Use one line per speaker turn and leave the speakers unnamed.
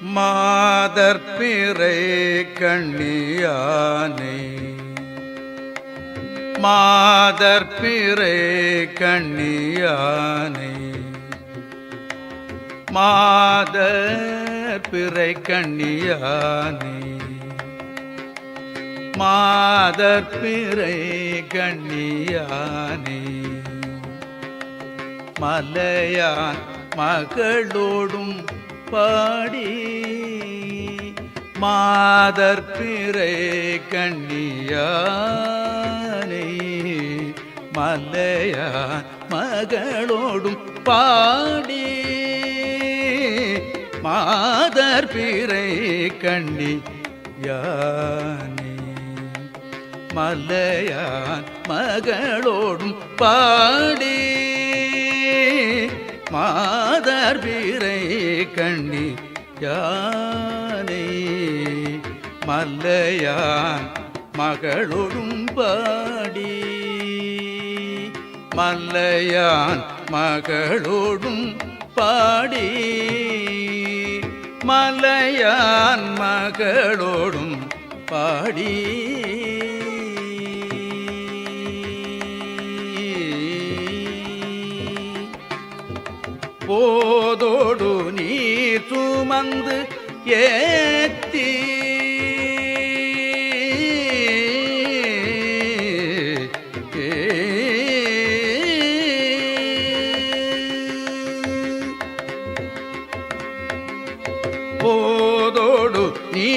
மாதற்பிறை கண்ணியானே. மாதற்பிறை கண்ணியானே. மாதற்பிறை கண்ணியானே. மாதற்பிறை கண்ணியானே. மலையான் மகளோடும் பாடி மாதர் பிறை கண்ணியானே மலையான் மகளோடும் பாடி மாதர் பிறை கண்ணி யானே மலையான் மகளோடும் பாடி மாதர் பீரை கண்ணி யானை மல்லையான் மகளொடும் பாடி. மல்லையான் மகளோடும் பாடி. மலையான் மகளோடும் பாடி. போதோடு நீர் சுமந்து ஏத்தி. போதோடு நீ